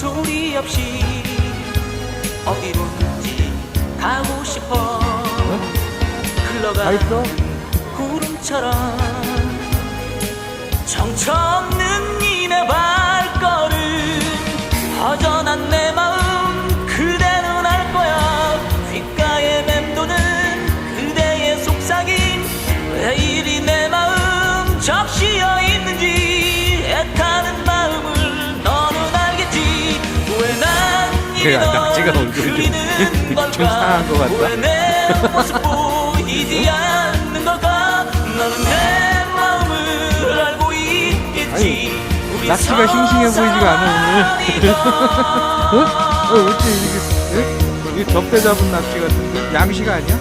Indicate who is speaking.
Speaker 1: 소리 없이 어디론지 가고 싶어
Speaker 2: 다
Speaker 1: 흘러가
Speaker 2: 있어?
Speaker 1: 구름처럼 정처
Speaker 2: 그래, 낙지가 얼굴이 좀- 좀 상한 것 같다. 아니, 낙지가 싱싱해 보이지가 않아, 오늘. 어? 어, 어째 이게, 예? 이게 접대 잡은 낙지 같은데? 양식 아니야?